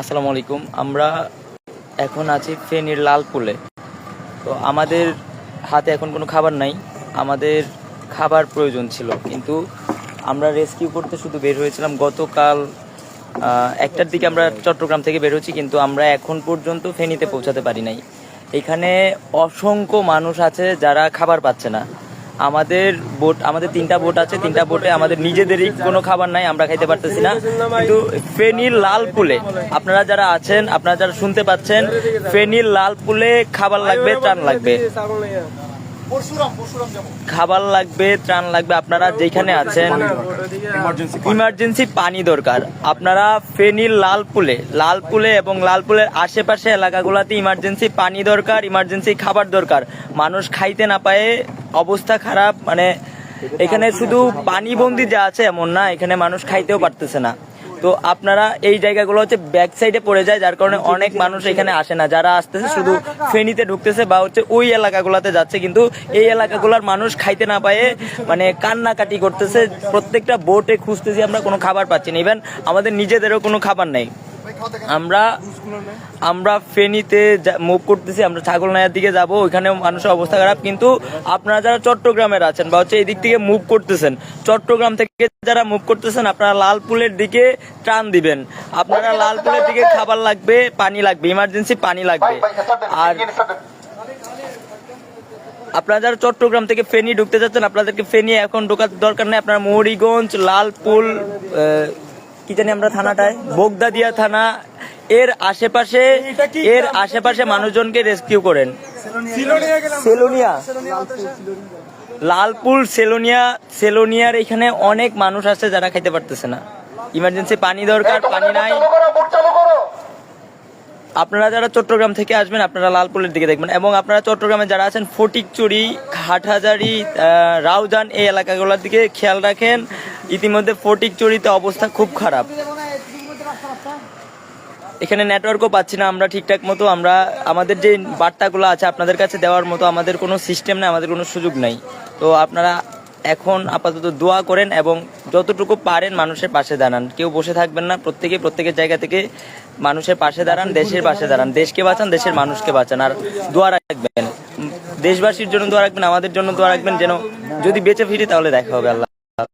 আসসালামু আলাইকুম। আমরা এখন আছি ফেনীর লালপুলে। তো আমাদের হাতে এখন কোনো খাবার নাই। আমাদের খাবার প্রয়োজন ছিল। কিন্তু আমরা রেস্কিউ করতে শুধু বের হয়েছিলাম। গতকাল একটার দিকে আমরা চট্টগ্রাম থেকে বের হচ্ছি কিন্তু আমরা এখন পর্যন্ত ফেনীতে পৌঁছাতে পারি নাই। এখানে অসংখ্য মানুষ আছে যারা খাবার পাচ্ছে না। আমাদের বোট, আমাদের তিনটা বোট আছে, তিনটা বোটে আমাদের নিজেদেরই কোনো খাবার নাই, আমরা খাইতে পারতেছি না। কিন্তু ফেনীর লাল পুলে আপনারা যারা আছেন, আপনারা যারা শুনতে পাচ্ছেন, ফেনীর লাল পুলে খাবার লাগবে ত্রাণ লাগবে। খাবার লাগবে ত্রাণ লাগবে আপনারা যেখানে আছেন ইমার্জেন্সি পানি দরকার। আপনারা ফেনীর লালপুলে লালপুলে এবং লালপুলের আশেপাশে এলাকাগুলোতে ইমার্জেন্সি পানি দরকার ইমার্জেন্সি খাবার দরকার। মানুষ খাইতে না পায়ে অবস্থা খারাপ মানে এখানে শুধু পানি বন্দি যা আছে এমন না এখানে মানুষ খাইতেও পারতেছে না। তো আপনারা এই জায়গাগুলো হচ্ছে ব্যাক সাইডে পড়ে যায়, যার কারণে অনেক মানুষ এখানে আসে না। যারা আসতেছে, শুধু ফেনীতে ঢুকতেছে বা হচ্ছে ওই এলাকাগুলোতে যাচ্ছে, কিন্তু এই এলাকাগুলোর মানুষ খাইতে না পায়ে মানে কান্নাকাটি করতেছে। প্রত্যেকটা বোটে খুঁজতেছি আমরা, কোনো খাবার পাচ্ছি না। ইভেন আমাদের নিজেদেরও কোনো খাবার নেই। আমরা আমরা ফেনীতে মুভ করতেছি, আমরা ছাগলনাইয়ার দিকে যাব, ওইখানেও মানুষের অবস্থা খারাপ। কিন্তু আপনারা যারা চট্টগ্রামের আছেন বা হচ্ছে এই দিক থেকে মুভ করতেছেন, চট্টগ্রাম থেকে যারা মুভ করতেছেন, আপনারা লালপুলের দিকে ত্রাণ দিবেন। আপনারা লালপুলের দিকে খাবার লাগবে, পানি লাগবে ইমার্জেন্সি পানি লাগবে। আর আপনারা যারা চট্টগ্রাম থেকে ফেনী ঢুকতে যাচ্ছেন, আপনাদেরকে ফেনী এখন ঢোকার দরকার নেই। আপনারা মৌরিগঞ্জ, লালপুল কি জানি আমরা থানাটায়? বোগদাদিয়া থানা এর আশেপাশে এর আশেপাশে মানুষজনকে রেস্কিউ করেন। সেলোনিয়া। লালপুল সেলোনিয়া সেলোনিয়ার এখানে অনেক মানুষ আছে যারা খাইতে পারতেছে না। ইমার্জেন্সি পানি দরকার পানি নাই। আপনারা যারা চট্টগ্রাম থেকে আসবেন আপনারা লালপুলের দিকে দেখবেন। এবং আপনারা চট্টগ্রামে যারা আছেন ফটিকচুরি হাটহাজারি আহ, রাউজান এই এলাকাগুলোর দিকে খেয়াল রাখেন। ইতিমধ্যে ফটিক ফটিকচুরিতে অবস্থা খুব খারাপ। এখানে নেটওয়ার্কও পাচ্ছি না, আমরা ঠিকঠাক মতো, আমরা, আমাদের যে বার্তাগুলো আছে আপনাদের কাছে দেওয়ার মতো, আমাদের কোনো সিস্টেম নেই, আমাদের কোনো সুযোগ নাই। তো আপনারা এখন আপাতত দোয়া করেন এবং যতটুকু পারেন মানুষের পাশে দাঁড়ান। কেউ বসে থাকবেন না, প্রত্যেকে প্রত্যেকের জায়গা থেকে মানুষের পাশে দাঁড়ান, দেশের পাশে দাঁড়ান, দেশকে বাঁচান, দেশের মানুষকে বাঁচান, আর দোয়া রাখবেন। দেশবাসীর জন্য দোয়া রাখবেন, আমাদের জন্য দোয়া রাখবেন, যেন যদি বেঁচে ফিরি তাহলে দেখা হবে, আল্লাহ